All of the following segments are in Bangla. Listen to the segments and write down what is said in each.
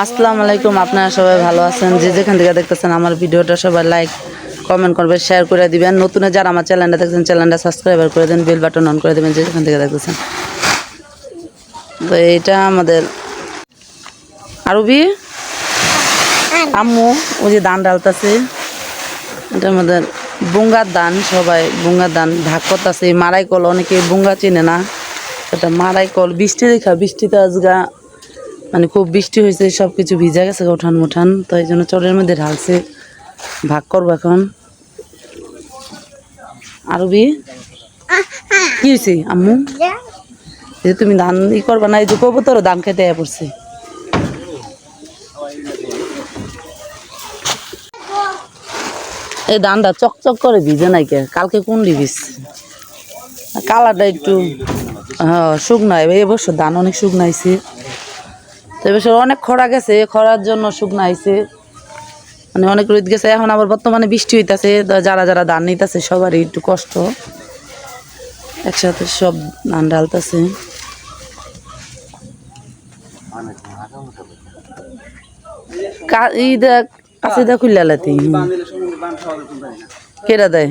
আসসালামু আলাইকুম, আপনারা সবাই ভালো আছেন? যে যেখান থেকে দেখতেছেন আমার ভিডিওটা সবাই লাইক কমেন্ট করবেন শেয়ার করে দিবেন। নতুন যারা আমার চ্যানেলটা দেখছেন চ্যানেলটা সাবস্ক্রাইবার করে দেন বেল বাটন অন করে দেবেন যেখান থেকে দেখতেছেন। তো এটা আমাদের আরবি? আম্মু, ওই যে ধান ডালতাছে। এটা আমাদের বুঙ্গার দান সবাই বুঙ্গার দান ভাগ করতেছে মারাই কল অনেকে বুঙ্গা চিনে না। এটা মারাই কল বৃষ্টি দেখা, বৃষ্টিতে আজগা মানে খুব বৃষ্টি হয়েছে সব কিছু ভিজা গেছে উঠান মুঠান, তো এই জন্য চরের মধ্যে ঢালছে। ভাগ করব এখন। আরবি? কি হয়েছে, আম্মু? যে তুমি ধান ই করবা না, এই যে কবো তোর ধান খেতে পড়ছে। এই ধানটা চকচক করে ভিজে নাই কে? কালকে কোন ভিজছে। কালারটা একটু হ্যাঁ শুকনো এই বছর ধান অনেক শুকনো হয়েছে। তো এবছর অনেক খরা গেছে খরার জন্য শুকনো হয়েছে মানে অনেক রোদ গেছে এখন আবার বর্তমানে বৃষ্টি হইতেছে যারা যারা ধান নিতেছে সবারই একটু কষ্ট। একসাথে সব ধান ঢালতেছে। ঈদা কাছে খুললা লাতি কেরা দেয়?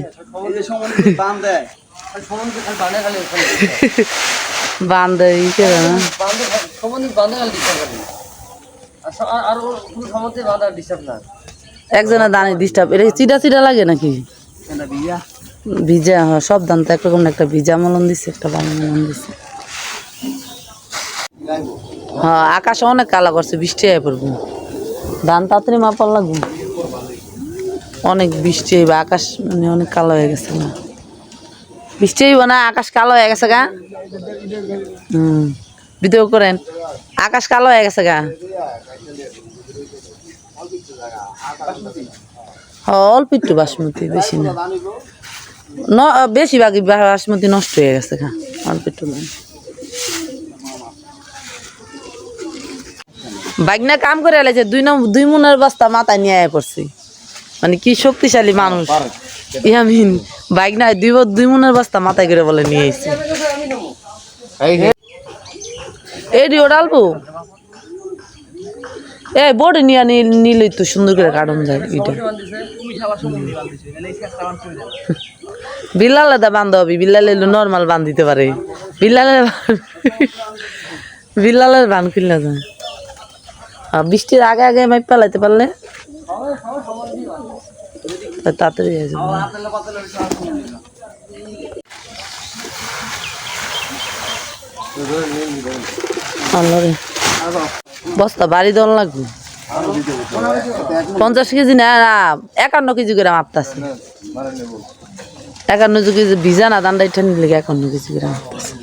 বান দেয় ই না একজনের দানে ডিস্টার্ব এটা চিটা চিটা লাগে নাকি? ভিজা হ্যাঁ সব ধান তো একরকম একটা ভিজা মলন দিছে, একটা বাংলা মলন দিছে। হ্যাঁ আকাশ অনেক কালা করছে বৃষ্টি আয় পড়ব। ধান তাড়াতাড়ি মাপার লাগবো। অনেক বৃষ্টি হইবে, আকাশ মানে অনেক কালো হয়ে গেছে না। বৃষ্টি হইব না আকাশ কালো হয়ে গেছে গা। হুম। ভিডিও করেন আকাশ কালো হয়ে গেছে গা। অল্প একটু বাসমতি বেশি না। ন বেশিরভাগই বাসমতি নষ্ট হয়ে গেছে গা অল্প একটু না বাইকনা কাম করে দুই নম দুই মনের বস্তা মাথায় নিয়ে পড়ছি। মানে কি শক্তিশালী মানুষ। ইয়ামিন বাইক নাই দুই দুই মনের বস্তা মাথায় করে বলে নিয়ে এসেছি এই রিও ডালবো এ বোর্ড নিয়ে নিলে তো সুন্দর করে কাটন যায় এটা বিল্লালে দা বান্ধ হবে বিল্লালে নর্মাল বান দিতে পারে। বিল্লালে বিল্লালের বান খুললে যায়। বৃষ্টির আগে আগে মাইপ পালাইতে পারলে? তাড়াতাড়ি বস্তা, বাড়ি দল লাগবে। পঞ্চাশ কেজি না একান্ন কেজি করে মাপতাছে একান্ন কেজি ভিজা না দান্ডা ইটা নিলে একান্ন কেজি করে মাপতাছে